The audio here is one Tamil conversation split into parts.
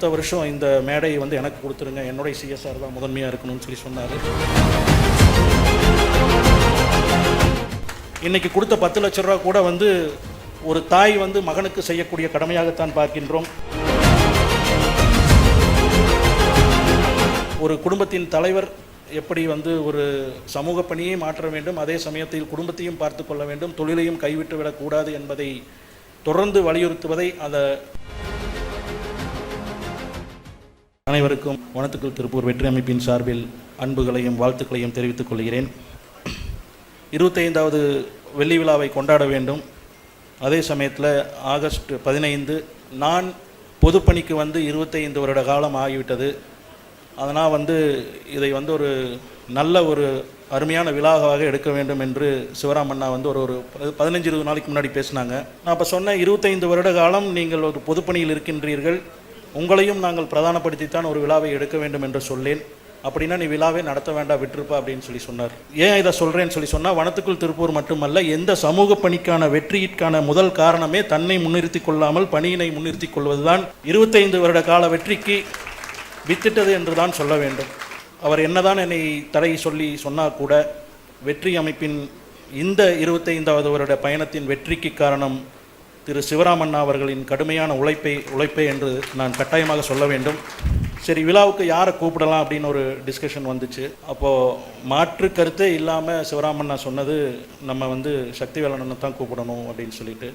அடுத்த வருஷம் இந்த மேடையை வந்து எனக்கு கொடுத்துருங்க. என்னுடைய சிஎஸ்ஆர் தான் முதன்மையாக இருக்கணும்னு சொல்லி சொன்னார். இன்னைக்கு கொடுத்த பத்து லட்ச ரூபா கூட வந்து ஒரு தாய் வந்து மகனுக்கு செய்யக்கூடிய கடமையாகத்தான் பார்க்கின்றோம். ஒரு குடும்பத்தின் தலைவர் எப்படி வந்து ஒரு சமூக பணியை மாற்ற வேண்டும் அதே சமயத்தில் குடும்பத்தையும் பார்த்து கொள்ள வேண்டும் தொழிலையும் கைவிட்டு விடக்கூடாது என்பதை தொடர்ந்து வலியுறுத்துவதை அதை அனைவருக்கும் வனத்துக்குள் திருப்பூர் வெற்றி அமைப்பின் சார்பில் அன்புகளையும் வாழ்த்துக்களையும் தெரிவித்துக் கொள்கிறேன். இருபத்தைந்தாவது வெள்ளி விழாவை கொண்டாட வேண்டும். அதே சமயத்தில் ஆகஸ்ட் பதினைந்து நான் பொதுப்பணிக்கு வந்து இருபத்தைந்து வருட காலம் ஆகிவிட்டது. அதனால் வந்து இதை வந்து ஒரு நல்ல ஒரு அருமையான விழாவாக எடுக்க வேண்டும் என்று சிவராமண்ணா வந்து ஒரு ஒரு பதினஞ்சு இருபது நாளைக்கு முன்னாடி பேசினாங்க. நான் அப்போ சொன்னேன் இருபத்தைந்து வருட காலம் நீங்கள் ஒரு பொதுப்பணியில் இருக்கின்றீர்கள். உங்களையும் நாங்கள் பிரதானப்படுத்தித்தான் ஒரு விழாவை எடுக்க வேண்டும் என்று சொல்லேன். அப்படின்னா நீ விழாவே நடத்த வேண்டாம் விட்டுருப்பா அப்படின்னு சொல்லி சொன்னார். ஏன் இதை சொல்கிறேன்னு சொல்லி சொன்னால் வனத்துக்குள் திருப்பூர் மட்டுமல்ல எந்த சமூக பணிக்கான வெற்றியிற்கான முதல் காரணமே தன்னை முன்னிறுத்தி கொள்ளாமல் பணியினை முன்னிறுத்தி கொள்வதுதான். இருபத்தைந்து வருட கால வெற்றிக்கு வித்திட்டது என்று தான் சொல்ல வேண்டும். அவர் என்னதான் என்னை தடை சொல்லி சொன்னால் கூட வெற்றி அமைப்பின் இந்த இருபத்தைந்தாவது வருட பயணத்தின் வெற்றிக்கு காரணம் திரு சிவராமண்ணா அவர்களின் கடுமையான உழைப்பை உழைப்பை என்று நான் கட்டாயமாக சொல்ல வேண்டும். சரி விழாவுக்கு யாரை கூப்பிடலாம் அப்படின்னு ஒரு டிஸ்கஷன் வந்துச்சு. அப்போது மாற்று கருத்தே இல்லாமல் சிவராமண்ணா சொன்னது நம்ம வந்து சக்தி வேலண்ணனை தான் கூப்பிடணும் அப்படின்னு சொல்லிட்டு.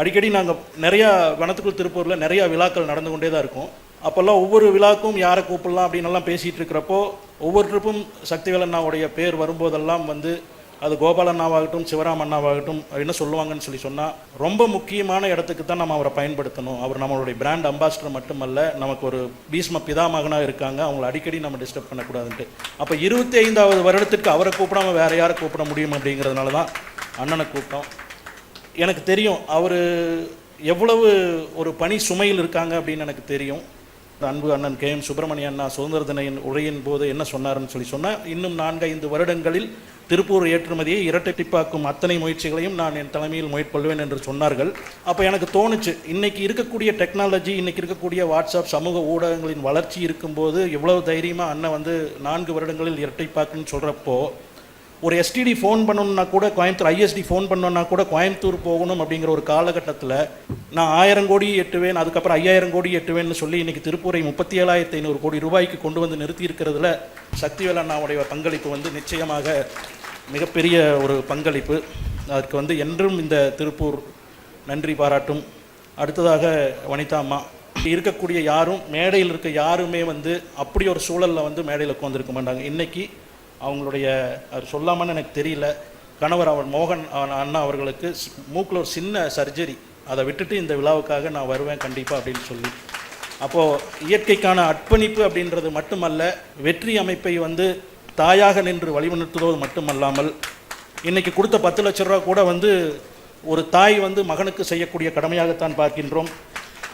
அடிக்கடி நாங்கள் நிறையா வனத்துக்குள் திருப்பூரில் நிறையா விழாக்கள் நடந்து கொண்டே தான் இருக்கும். அப்போல்லாம் ஒவ்வொரு விழாக்கும் யாரை கூப்பிடலாம் அப்படின்னு எல்லாம் பேசிகிட்டு இருக்கிறப்போ ஒவ்வொரு ட்ரிப்பும் சக்திவேலண்ணாவுடைய பேர் வரும்போதெல்லாம் வந்து அது கோபால் அண்ணாவாகட்டும் சிவராம் அண்ணாவாகட்டும் என்ன சொல்லுவாங்கன்னு சொல்லி சொன்னால் ரொம்ப முக்கியமான இடத்துக்கு தான் நம்ம அவரை பயன்படுத்தணும். அவர் நம்மளுடைய பிராண்ட் அம்பாசிடர் மட்டுமல்ல நமக்கு ஒரு பீஷ்ம பிதாமகனாக இருக்காங்க அவங்கள அடிக்கடி நம்ம டிஸ்டர்ப் பண்ணக்கூடாதுன்ட்டு. அப்போ இருபத்தி ஐந்தாவது வருடத்திற்கு அவரை கூப்பிடாம வேற யாரை கூப்பிட முடியும் அப்படிங்கிறதுனால தான் அண்ணனை கூப்பிட்டோம். எனக்கு தெரியும் அவர் எவ்வளவு ஒரு பணி சுமையில் இருக்காங்க அப்படின்னு எனக்கு தெரியும். அன்பு அண்ணன் கே எம் சுப்பிரமணிய அண்ணா சுதந்திர தினையின் உரையின் போது என்ன சொன்னார்னு சொல்லி சொன்னால் இன்னும் நான்கைந்து வருடங்களில் திருப்பூர் ஏற்றுமதியை இரட்டட்டிப்பாக்கும் அத்தனை முயற்சிகளையும் நான் என் தலைமையில் முயற்கொள்வேன் என்று சொன்னார்கள். அப்போ எனக்கு தோணுச்சு இன்றைக்கி இருக்கக்கூடிய டெக்னாலஜி இன்றைக்கி இருக்கக்கூடிய வாட்ஸ்அப் சமூக ஊடகங்களின் வளர்ச்சி இருக்கும்போது எவ்வளவு தைரியமாக அண்ணன் வந்து நான்கு வருடங்களில் இரட்டைப்பாக்குன்னு சொல்கிறப்போ ஒரு எஸ்டிடி ஃபோன் பண்ணணும்னா கூட கோயம்புத்தூர் ஐஎஸ்டி ஃபோன் பண்ணணும்னா கூட கோயம்புத்தூர் போகணும் அப்படிங்கிற ஒரு காலகட்டத்தில் நான் ஆயிரம் கோடி எட்டுவேன் அதுக்கப்புறம் ஐயாயிரம் கோடி எட்டுவேன்னு சொல்லி இன்றைக்கி திருப்பூரை முப்பத்தி ஏழாயிரத்தி ஐநூறு கோடி ரூபாய்க்கு கொண்டு வந்து நிறுத்தி இருக்கிறதுல சக்திவேல் அண்ணாவுடைய பங்களிப்பு வந்து நிச்சயமாக மிகப்பெரிய ஒரு பங்களிப்பு. அதற்கு வந்து என்றும் இந்த திருப்பூர் நன்றி பாராட்டும். அடுத்ததாக வனிதா அம்மா இருக்கக்கூடிய யாரும் மேடையில் இருக்க யாருமே வந்து அப்படி ஒரு சூழலில் வந்து மேடையில் உட்காந்துருக்க மாட்டாங்க. இன்றைக்கி அவங்களுடைய அவர் சொல்லாமன்னு எனக்கு தெரியல. கணவர் அவர் மோகன் அவன் அண்ணா அவர்களுக்கு மூக்கில் ஒரு சின்ன சர்ஜரி. அதை விட்டுட்டு இந்த விழாவுக்காக நான் வருவேன் கண்டிப்பாக அப்படின்னு சொல்லி. அப்போது இயற்கைக்கான அர்ப்பணிப்பு அப்படின்றது மட்டுமல்ல வெற்றி அமைப்பை வந்து தாயாக நின்று வழிநடத்துவது மட்டுமல்லாமல் இன்றைக்கி கொடுத்த பத்து லட்ச ரூபா கூட வந்து ஒரு தாய் வந்து மகனுக்கு செய்யக்கூடிய கடமையாகத்தான் பார்க்கின்றோம்.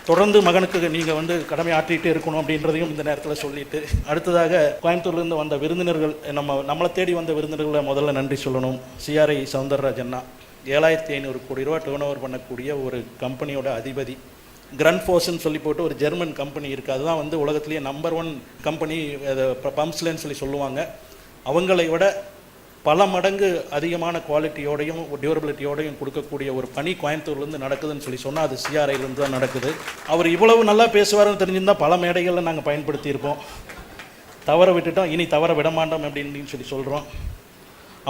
தொடர்ந்து மகனுக்கு நீங்கள் வந்து கடமை ஆற்றிட்டு இருக்கணும் அப்படின்றதையும் இந்த நேரத்தில் சொல்லிட்டு அடுத்ததாக கோயம்புத்தூர்லேருந்து வந்த விருந்தினர்கள் நம்ம நம்மளை தேடி வந்த விருந்தினர்களை முதல்ல நன்றி சொல்லணும். சிஆர்ஐ சவுந்தரராஜன்னா ஏழாயிரத்தி ஐநூறு கோடி ரூபா டேர்ன் ஓவர் பண்ணக்கூடிய ஒரு கம்பெனியோட அதிபதி. கிரண்ட் சொல்லி போட்டு ஒரு ஜெர்மன் கம்பெனி இருக்குது அதுதான் வந்து உலகத்திலேயே நம்பர் ஒன் கம்பெனி பம்ப்ஸ்லன்னு சொல்லி சொல்லுவாங்க. அவங்களை விட பல மடங்கு அதிகமான குவாலிட்டியோடையும் டியூரபிலிட்டியோடையும் கொடுக்கக்கூடிய ஒரு பணி கோயம்புத்தூர்லேருந்து நடக்குதுன்னு சொல்லி சொன்னால் அது சிஆர்ஐலேருந்து தான் நடக்குது. அவர் இவ்வளவு நல்லா பேசுவார்னு தெரிஞ்சிருந்தால் பல மேடைகளில் நாங்கள் பயன்படுத்தியிருப்போம். தவற விட்டுட்டோம் இனி தவற விட மாட்டோம் அப்படின்னு சொல்லி சொல்கிறோம்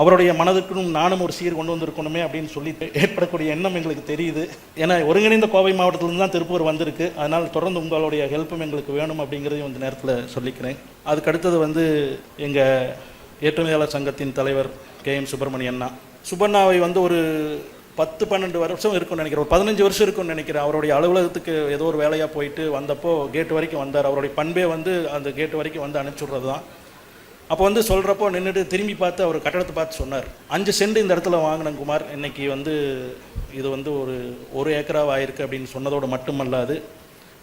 அவருடைய மனதுக்கும் நானும் ஒரு சீர் கொண்டு வந்திருக்கணுமே அப்படின்னு சொல்லி ஏற்படக்கூடிய எண்ணம் எங்களுக்கு தெரியுது. ஏன்னா ஒருங்கிணைந்த கோவை மாவட்டத்திலிருந்து தான் திருப்பூர் வந்திருக்கு. அதனால் தொடர்ந்து உங்களுடைய ஹெல்ப்பும் எங்களுக்கு வேணும் அப்படிங்கிறதையும் இந்த நேரத்தில் சொல்லிக்கிறேன். அதுக்கு அடுத்தது வந்து எங்கள் ஏற்றுமதியாளர் சங்கத்தின் தலைவர் கே எம் சுப்பிரமணிய அண்ணா. சுபண்ணாவை வந்து ஒரு பத்து பன்னெண்டு வருஷம் இருக்கும்னு நினைக்கிறேன். ஒரு பதினஞ்சு வருஷம் இருக்கும்னு நினைக்கிறேன். அவருடைய அலுவலகத்துக்கு ஏதோ ஒரு வேலையாக போயிட்டு வந்தப்போ கேட் வரைக்கும் வந்தார். அவருடைய பண்பே வந்து அந்த கேட் வரைக்கும் வந்து அனுப்பிச்சுடுறது தான் அப்போ வந்து சொல்கிறப்போ நின்றுட்டு திரும்பி பார்த்து அவர் கட்டடத்தை பார்த்து சொன்னார். அஞ்சு சென்ட் இந்த இடத்துல வாங்கினேன் குமார். இன்னைக்கு வந்து இது வந்து ஒரு ஒரு ஏக்கராக ஆயிருக்கு அப்படின்னு சொன்னதோடு மட்டுமல்லாது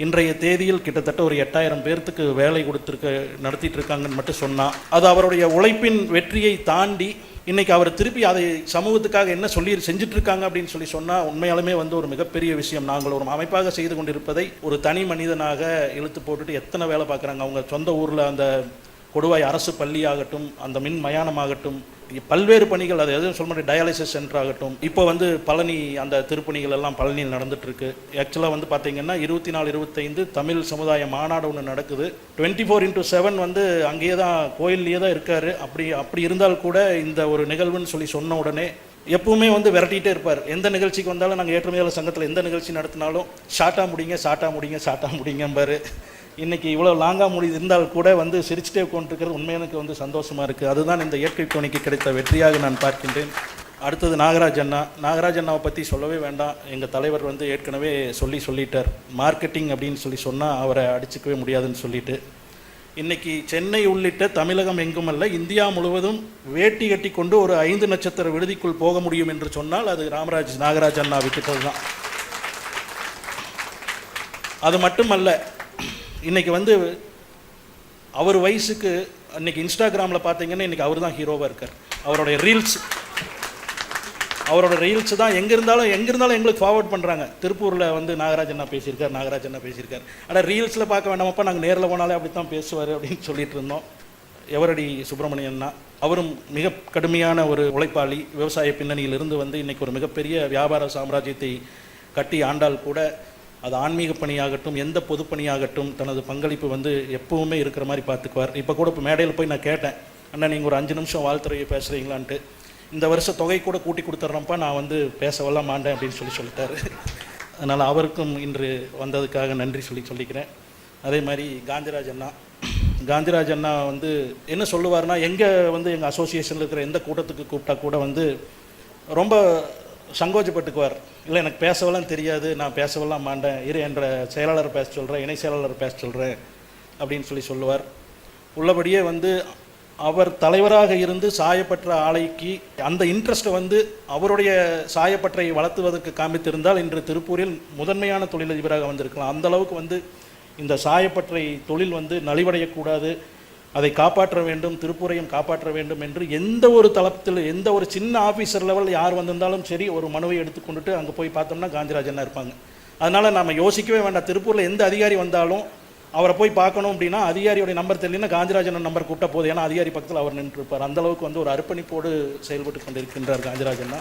இன்றைய தேதியில் கிட்டத்தட்ட ஒரு எட்டாயிரம் பேர்த்துக்கு வேலை கொடுத்துருக்க நடத்திட்டு இருக்காங்கன்னு மட்டும் சொன்னால் அது அவருடைய உழைப்பின் வெற்றியை தாண்டி இன்றைக்கி அவர் திருப்பி அதை சமூகத்துக்காக என்ன சொல்லி செஞ்சிட்ருக்காங்க அப்படின்னு சொல்லி சொன்னால் உண்மையாலுமே வந்து ஒரு மிகப்பெரிய விஷயம். நாங்கள் ஒரு அமைப்பாக செய்து கொண்டிருப்பதை ஒரு தனி மனிதனாக இழுத்து போட்டுட்டு எத்தனை வேலை பார்க்குறாங்க? அவங்க சொந்த ஊரில் அந்த கொடுவாய் அரசு பள்ளி ஆகட்டும் அந்த மின் மயானமாகட்டும் பல்வேறு பணிகள் அது எதுவும் சொல்ல முடியும் டயாலிசிஸ் சென்டர் ஆகட்டும். இப்போ வந்து பழனி அந்த திருப்பணிகள் எல்லாம் பழனியில் நடந்துட்டுருக்கு. ஆக்சுவலாக வந்து பார்த்தீங்கன்னா இருபத்தி நாலு இருபத்தைந்து தமிழ் சமுதாய மாநாடு ஒன்று நடக்குது. டுவெண்ட்டி ஃபோர் இன்டூ செவன் வந்து அங்கேயே தான் கோயில்லையே தான் இருக்கார். அப்படி அப்படி இருந்தால் கூட இந்த ஒரு நிகழ்வுன்னு சொல்லி சொன்ன உடனே எப்பவுமே வந்து விரட்டிகிட்டே இருப்பார். எந்த நிகழ்ச்சிக்கு வந்தாலும் நாங்கள் ஏற்றுமையாளர் சங்கத்தில் எந்த நிகழ்ச்சி நடத்தினாலும் ஷார்ட்டாக முடிங்க ஷார்ட்டாக முடிங்க ஷார்ட்டாக முடிங்கம்பாரு. இன்றைக்கி இவ்வளோ லாங்காக முடி இருந்தால் கூட வந்து சிரிச்சிட்டே உட்காந்துருக்கிறது உண்மையாக எனக்கு வந்து சந்தோஷமாக இருக்குது அதுதான் இந்த இயற்கை துணைக்கு கிடைத்த வெற்றியாக நான் பார்க்கின்றேன். அடுத்தது நாகராஜ் அண்ணா. நாகராஜ் அண்ணாவை பற்றி சொல்லவே வேண்டாம். எங்கள் தலைவர் வந்து ஏற்கனவே சொல்லி சொல்லிட்டார். மார்க்கெட்டிங் அப்படின்னு சொல்லி சொன்னால் அவரை அடிச்சுக்கவே முடியாதுன்னு சொல்லிட்டு. இன்றைக்கி சென்னை உள்ளிட்ட தமிழகம் எங்கும் அல்ல இந்தியா முழுவதும் வேட்டி கட்டி கொண்டு ஒரு ஐந்து நட்சத்திர விடுதிக்குள் போக முடியும் என்று சொன்னால் அது ராமராஜ் நாகராஜ் அண்ணா விட்டுக்கள் தான். அது மட்டுமல்ல இன்னைக்கு வந்து அவர் வயசுக்கு இன்னைக்கு இன்ஸ்டாகிராமில் பார்த்தீங்கன்னா இன்னைக்கு அவர் தான் ஹீரோவாக இருக்கார். அவருடைய ரீல்ஸ் அவரோட ரீல்ஸ் தான் எங்கே இருந்தாலும் எங்கே இருந்தாலும் எங்களுக்கு ஃபார்வர்ட் பண்ணுறாங்க திருப்பூரில் வந்து நாகராஜ் என்ன பேசியிருக்கார் நாகராஜ் என்ன பேசியிருக்கார். ஆனால் ரீல்ஸில் பார்க்க வேண்டாமப்பா நாங்கள் நேரில் போனாலே அப்படி தான் பேசுவார் அப்படின்னு சொல்லிட்டு இருந்தோம். எவரடி சுப்பிரமணியன்னா அவரும் மிக கடுமையான ஒரு உழைப்பாளி. விவசாய பின்னணியிலிருந்து வந்து இன்னைக்கு ஒரு மிகப்பெரிய வியாபார சாம்ராஜ்யத்தை கட்டி ஆண்டால் கூட அது ஆன்மீக பணியாகட்டும் எந்த பொதுப்பணியாகட்டும் தனது பங்களிப்பு வந்து எப்பவுமே இருக்கிற மாதிரி பார்த்துக்குவார். இப்போ கூட இப்போ மேடையில் போய் நான் கேட்டேன் அண்ணா நீங்கள் ஒரு அஞ்சு நிமிஷம் வாழ்த்துறையை பேசுகிறீங்களான்ட்டு இந்த வருஷம் தொகை கூட கூட்டி கொடுத்துட்றப்ப நான் வந்து பேசவெல்லாம் மாட்டேன் அப்படின்னு சொல்லி சொல்லிட்டாரு. அதனால் அவருக்கும் இன்று வந்ததுக்காக நன்றி சொல்லி சொல்லிக்கிறேன். அதே மாதிரி காந்திராஜ் அண்ணா. காந்திராஜ் அண்ணா வந்து என்ன சொல்லுவார்னா எங்கே வந்து எங்கள் அசோசியேஷனில் இருக்கிற எந்த கூட்டத்துக்கு கூப்பிட்டா கூட வந்து ரொம்ப சங்கோச்சப்பட்டுக்குவார் இல்லை எனக்கு பேசவெல்லாம் தெரியாது நான் பேசவெல்லாம் மாட்டேன். இரு என்ற செயலாளர் பேச சொல்கிறேன் இணை செயலாளர் பேச சொல்கிறேன் அப்படின்னு சொல்லி சொல்லுவார். உள்ளபடியே வந்து அவர் தலைவராக இருந்து சாயப்பற்ற ஆலைக்கு அந்த இன்ட்ரெஸ்ட்டை வந்து அவருடைய சாயப்பற்றை வளர்த்துவதற்கு காமித்திருந்தால் இன்று திருப்பூரில் முதன்மையான தொழிலதிபராக வந்திருக்கலாம். அந்த அளவுக்கு வந்து இந்த சாயப்பற்றை தொழில் வந்து நலிவடையக்கூடாது. அதை காப்பாற்ற வேண்டும் திருப்பூரையும் காப்பாற்ற வேண்டும் என்று எந்த ஒரு தளத்தில் எந்த ஒரு சின்ன ஆஃபீஸர் லெவல் யார் வந்திருந்தாலும் சரி ஒரு மனுவை எடுத்துக்கொண்டுட்டு அங்கே போய் பார்த்தோம்னா காந்திராஜனாக இருப்பாங்க. அதனால் நம்ம யோசிக்கவே வேண்டாம். திருப்பூரில் எந்த அதிகாரி வந்தாலும் அவரை போய் பார்க்கணும் அப்படின்னா அதிகாரியோட நம்பர் தெரியலன்னா காந்திராஜன் நம்பர் கூப்பிட்ட போதும். ஏன்னா அதிகாரி பக்கத்தில் அவர் நின்றுருப்பார். அந்தளவுக்கு வந்து ஒரு அர்ப்பணிப்போடு செயல்பட்டு கொண்டிருக்கின்றார் காந்திராஜன்னா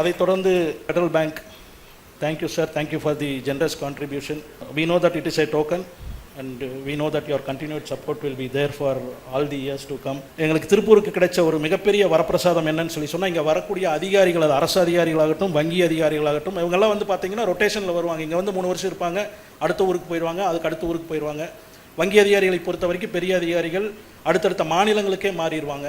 அதைத் தொடர்ந்து federal bank thank you sir thank you for the generous contribution we know that it is a token and we know that your continued support will be there for all the years to come எங்களுக்கு திருப்பூருக்கு கிடைச்ச ஒரு மிகப்பெரிய வரப்பிரசாதம் என்னன்னு சொல்லி சொன்னால் இங்கே வரக்கூடிய அதிகாரிகள் அது அரசு அதிகாரிகளாகட்டும் வங்கி அதிகாரிகளாகட்டும் இவங்கெல்லாம் வந்து பார்த்தீங்கன்னா ரொட்டேஷனில் வருவாங்க. இங்கே வந்து மூணு வருஷம் இருப்பாங்க. அடுத்த ஊருக்கு போயிடுவாங்க அதுக்கு அடுத்த ஊருக்கு போயிடுவாங்க வங்கி அதிகாரிகளை பொறுத்த வரைக்கும் பெரிய அதிகாரிகள் அடுத்தடுத்த மாநிலங்களுக்கே மாறிடுவாங்க.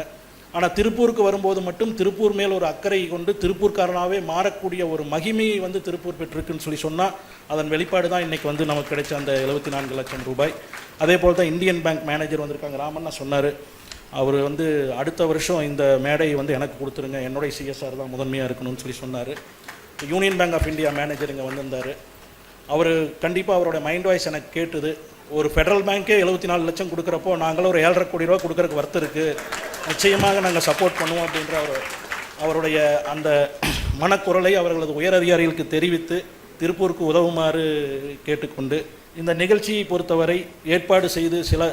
ஆனால் திருப்பூருக்கு வரும்போது மட்டும் திருப்பூர் மேல் ஒரு அக்கறை கொண்டு திருப்பூர்காரனாகவே மாறக்கூடிய ஒரு மகிமையை வந்து திருப்பூர் பெற்றிருக்குன்னு சொல்லி சொன்னால் அதன் வெளிப்பாடு தான் இன்றைக்கி வந்து நமக்கு கிடைச்ச அந்த எழுபத்தி நான்கு லட்சம் ரூபாய். அதே போல் தான் இந்தியன் பேங்க் மேனேஜர் வந்திருக்காங்க ராமண்ணா சொன்னார். அவர் வந்து அடுத்த வருஷம் இந்த மேடையை வந்து எனக்கு கொடுத்துருங்க என்னுடைய சிஎஸ்ஆர் தான் முதன்மையாக இருக்கணும்னு சொல்லி சொன்னார். Union Bank of India manager இங்கே வந்திருந்தார். அவர் கண்டிப்பாக அவரோட மைண்ட் வாய்ஸ் எனக்கு கேட்டுது. ஒரு ஃபெடரல் பேங்க்கே எழுபத்தி நாலு லட்சம் கொடுக்குறப்போ நாங்களும் ஒரு ஏழரை கோடி ரூபா கொடுக்குறக்கு வர்த்து இருக்குது நிச்சயமாக நாங்கள் சப்போர்ட் பண்ணுவோம் அப்படின்ற அவர் அவருடைய அந்த மனக்குரலை அவர்களது உயர் அதிகாரிகளுக்கு தெரிவித்து திருப்பூருக்கு உதவுமாறு கேட்டுக்கொண்டு இந்த நிகழ்ச்சியை பொறுத்தவரை ஏற்பாடு செய்து சில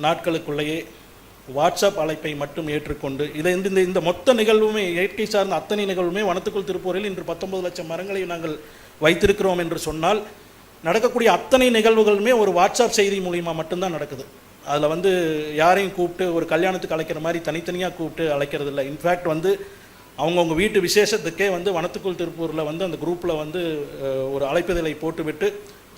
நாட்களுக்குள்ளேயே வாட்ஸ்அப் அழைப்பை மட்டும் ஏற்றுக்கொண்டு இதை இந்த இந்த- இந்த மொத்த நிகழ்வுமே இயற்கை சார்ந்த அத்தனை நிகழ்வுமே வனத்துக்குள் திருப்பூரில் இன்று பத்தொன்பது லட்சம் மரங்களை நாங்கள் வைத்திருக்கிறோம் என்று சொன்னால் நடக்கக்கூடிய அத்தனை நிகழ்வுகளுமே ஒரு வாட்ஸ்அப் செய்தி மூலிமா மட்டும்தான் நடக்குது. அதில் வந்து யாரையும் கூப்பிட்டு ஒரு கல்யாணத்துக்கு அழைக்கிற மாதிரி தனித்தனியாக கூப்பிட்டு அழைக்கிறது இல்லை. இன்ஃபேக்ட் வந்து அவங்கவுங்க வீட்டு விசேஷத்துக்கே வந்து வனத்துக்குள் திருப்பூரில் வந்து அந்த குரூப்பில் வந்து ஒரு அழைப்பிதழை போட்டுவிட்டு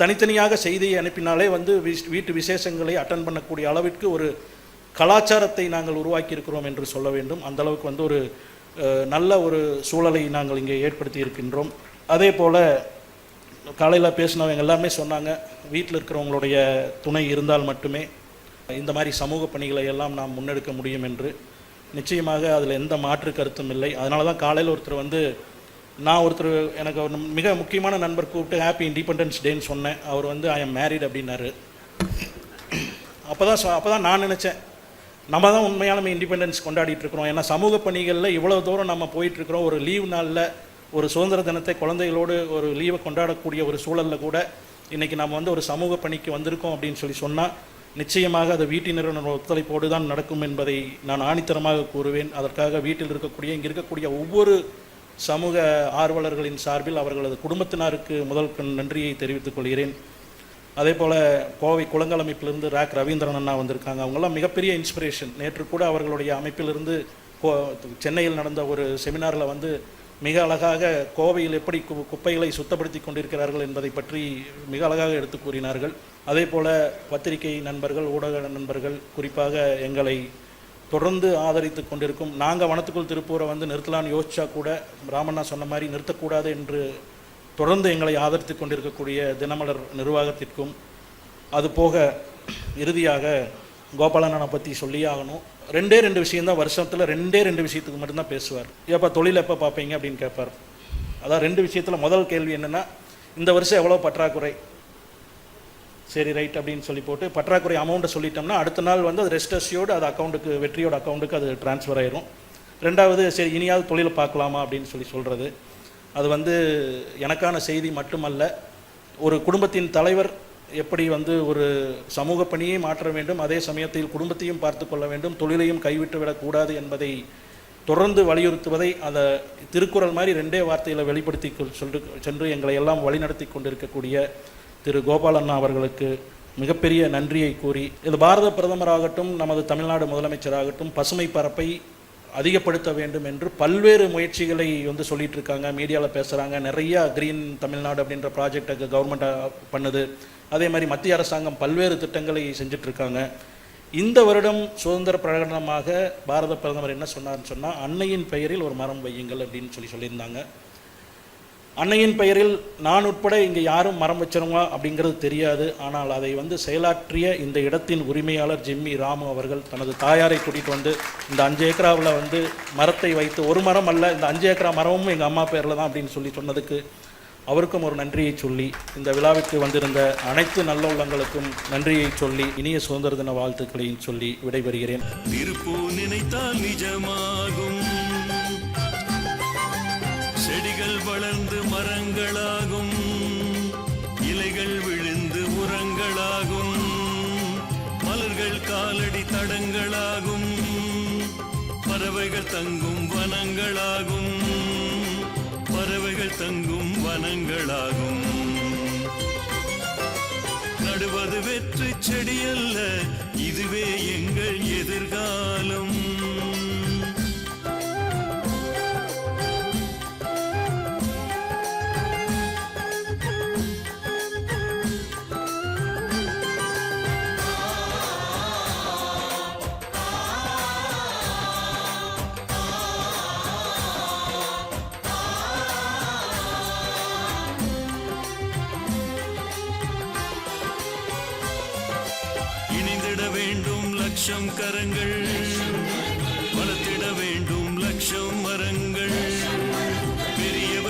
தனித்தனியாக செய்தியை அனுப்பினாலே வந்து வீட்டு விசேஷங்களை அட்டன் பண்ணக்கூடிய அளவிற்கு ஒரு கலாச்சாரத்தை நாங்கள் உருவாக்கி இருக்கிறோம் என்று சொல்ல வேண்டும். அந்த அளவுக்கு வந்து ஒரு நல்ல ஒரு சூழலை நாங்கள் இங்கே ஏற்படுத்தி இருக்கின்றோம். அதே போல் காலையில் பேசினவங்க எல்லாமே சொன்னாங்க வீட்டில் இருக்கிறவங்களுடைய துணை இருந்தால் மட்டுமே இந்த மாதிரி சமூக பணிகளை எல்லாம் நாம் முன்னெடுக்க முடியும் என்று. நிச்சயமாக அதில் எந்த மாற்று கருத்தும் இல்லை. அதனால தான் காலையில் ஒருத்தர் வந்து நான் ஒருத்தர் எனக்கு ஒரு மிக முக்கியமான நண்பர் கூப்பிட்டு ஹாப்பி இண்டிபெண்டன்ஸ் டேன்னு சொன்னேன். அவர் வந்து ஐ எம் மேரிட் அப்படின்னாரு. அப்போ தான் அப்போ தான் நான் நினச்சேன். நம்ம தான் உண்மையான இண்டிபெண்டன்ஸ் கொண்டாடிட்டு இருக்கிறோம். ஏன்னா சமூக பணிகளில் இவ்வளோ தூரம் நம்ம போயிட்டுருக்குறோம் ஒரு லீவ் நாளில் ஒரு சுதந்திர தினத்தை குழந்தைகளோடு ஒரு லீவை கொண்டாடக்கூடிய ஒரு சூழலில் கூட இன்றைக்கி நம்ம வந்து ஒரு சமூக பணிக்கு வந்திருக்கோம் அப்படின்னு சொல்லி சொன்னால் நிச்சயமாக அது வீட்டினரின் ஒத்துழைப்போடு தான் நடக்கும் என்பதை நான் ஆணித்தரமாக கூறுவேன். அதற்காக வீட்டில் இருக்கக்கூடிய இங்கே இருக்கக்கூடிய ஒவ்வொரு சமூக ஆர்வலர்களின் சார்பில் அவர்களது குடும்பத்தினருக்கு முதல் கண் நன்றியை தெரிவித்துக் கொள்கிறேன். அதே போல் கோவை குளங்கள் அமைப்பிலிருந்து ராக் ரவீந்திரன் அண்ணா வந்திருக்காங்க. அவங்களாம் மிகப்பெரிய இன்ஸ்பிரேஷன் நேற்று கூட அவர்களுடைய அமைப்பிலிருந்து கோ- சென்னையில் நடந்த ஒரு செமினாரில் வந்து மிக அழகாக கோவையில் எப்படி கு- குப்பைகளை சுத்தப்படுத்தி கொண்டிருக்கிறார்கள் என்பதை பற்றி மிக அழகாக எடுத்து கூறினார்கள். அதே போல் பத்திரிகை நண்பர்கள் ஊடக நண்பர்கள் குறிப்பாக எங்களை தொடர்ந்து ஆதரித்து கொண்டிருக்கும் நாங்கள் வனத்துக்குள் திருப்பூரை வந்து நிறுத்தலான்னு யோசிச்சா கூட ராமண்ணா சொன்ன மாதிரி நிறுத்தக்கூடாது என்று தொடர்ந்து எங்களை ஆதரித்து கொண்டிருக்கக்கூடிய தினமலர் நிர்வாகத்திற்கும் அது போக இறுதியாக கோபாலண்ணனை பற்றி சொல்லியே ஆகணும். ரெண்டே ரெண்டு விஷயம்தான் வருஷத்தில் ரெண்டே ரெண்டு விஷயத்துக்கு மட்டும்தான் பேசுவார். ஏப்பா தொழில் எப்போ பார்ப்பீங்க அப்படின்னு கேட்பார். அதான் ரெண்டு விஷயத்தில் முதல் கேள்வி என்னென்னா இந்த வருஷம் எவ்வளோ பற்றாக்குறை? சரி ரைட் அப்படின்னு சொல்லி போட்டு பற்றாக்குறை அமௌண்ட்டை சொல்லிட்டோம்னா அடுத்த நாள் வந்து அது ரெஸ்டர்ஸியோடு அது அக்கௌண்ட்டுக்கு வெற்றியோட அக்கௌண்ட்டுக்கு அது ட்ரான்ஸ்ஃபர் ஆயிரும். ரெண்டாவது சரி இனியாவது தொழிலை பார்க்கலாமா அப்படின்னு சொல்லி சொல்கிறது அது வந்து எனக்கான செய்தி மட்டுமல்ல ஒரு குடும்பத்தின் தலைவர் எப்படி வந்து ஒரு சமூக பணியை மாற்ற வேண்டும் அதே சமயத்தில் குடும்பத்தையும் பார்த்து கொள்ள வேண்டும் தொழிலையும் கைவிட்டு விடக்கூடாது என்பதை தொடர்ந்து வலியுறுத்துவதை அதை திருக்குறள் மாதிரி ரெண்டே வார்த்தையில் வெளிப்படுத்தி கொள்- சொல்லு சென்று எங்களை எல்லாம் வழிநடத்தி கொண்டிருக்கக்கூடிய திரு கோபாலண்ணா அவர்களுக்கு மிகப்பெரிய நன்றியை கூறி இது பாரத பிரதமராகட்டும் நமது தமிழ்நாடு முதலமைச்சராகட்டும் பசுமை பரப்பை அதிகப்படுத்த வேண்டும் என்று பல்வேறு முயற்சிகளை வந்து சொல்லிட்டு இருக்காங்க மீடியாவில் பேசுகிறாங்க நிறைய கிரீன் தமிழ்நாடு அப்படின்ற ப்ராஜெக்டை கவர்மெண்ட் பண்ணுது. அதே மாதிரி மத்திய அரசாங்கம் பல்வேறு திட்டங்களை செஞ்சுட்டு இருக்காங்க இந்த வருடம் சுதந்திர பிரகடனமாக பாரத பிரதமர் என்ன சொன்னார்னு சொன்னால் அன்னையின் பெயரில் ஒரு மரம் வையுங்கள் அப்படின்னு சொல்லி சொல்லியிருந்தாங்க. அன்னையின் பெயரில் நான் உட்பட இங்கே யாரும் மரம் வச்சிருமா அப்படிங்கிறது தெரியாது. ஆனால் அதை வந்து செயலாற்றிய இந்த இடத்தின் உரிமையாளர் ஜிம்மி ராமு அவர்கள் தனது தாயாரை கூட்டிகிட்டு வந்து இந்த அஞ்சு ஏக்கராவில் வந்து மரத்தை வைத்து ஒரு மரம் அல்ல இந்த அஞ்சு ஏக்கரா மரமும் எங்கள் அம்மா பேரில் தான் அப்படின்னு சொல்லி சொன்னதுக்கு அவருக்கும் ஒரு நன்றியை சொல்லி இந்த விழாவிற்கு வந்திருந்த அனைத்து நல்ல உள்ளங்களுக்கும் நன்றியை சொல்லி இனிய சுதந்திர தின வாழ்த்துக்களையும் சொல்லி விடைபெறுகிறேன். நினைத்தால் நிஜமாகும். செடிகள் வளர்ந்து மரங்களாகும். இலைகள் விழுந்து உரங்களாகும். மலர்கள் காலடி தடங்களாகும். பறவைகள் தங்கும் வனங்களாகும். பறவைகள் தங்கும் வனங்களாகும். நடுவது வெற்றி செடியல்ல. இதுவே எங்கள் எதிர்காலம்.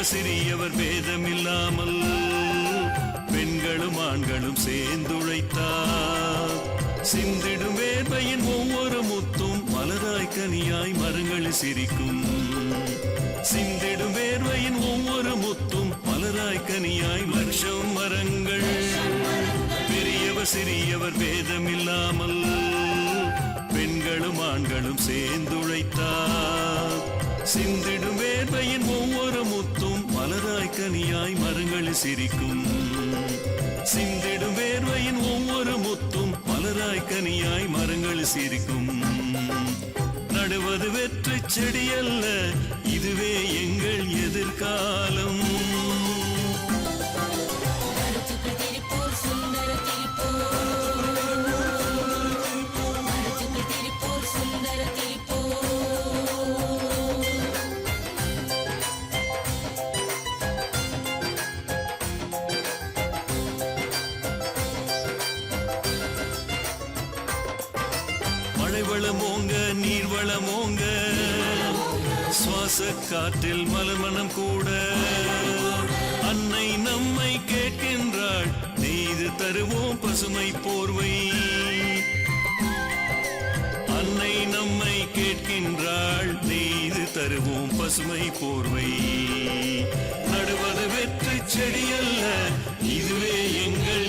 பெரியவர் சிறியவர் பேதம் இல்லாமல் பெண்களும் ஆண்களும் சேர்ந்துழைத்தார். சிந்திடும் வேர்வையின் ஒவ்வொரு முத்தும் மலராய் கனியாய் மரங்களில் சிரிக்கும். சிந்திடும் வேர்வையின் ஒவ்வொரு முத்தும் மலராய் கனியாய் வருஷம் மரங்கள். பெரியவர் சிறியவர் பேதம் இல்லாமல் பெண்களும் ஆண்களும் சேர்ந்துழைத்தார். சிந்திடும் மலராய் கனியாய் மரங்கள் சிரிக்கும். சிந்திடும் வேர்வையின் ஒவ்வொரு முத்தும் மலராய் கனியாய் மரங்கள் சிரிக்கும். நடுவது வெற்றி செடியல்ல இதுவே எங்கள் எதிர்காலம். மழை வளமோங்க நீர் வளமோங்க சுவாச காற்றில் மலர்மணம் கூட. அன்னை நம்மை கேட்கின்றாள் நெய்து தருவோம் பசுமை போர்வை. அன்னை நம்மை கேட்கின்றாள் நெய்து தருவோம் பசுமை போர்வை. நடுவது வெற்றி செடியல்ல இதுவே எங்கள்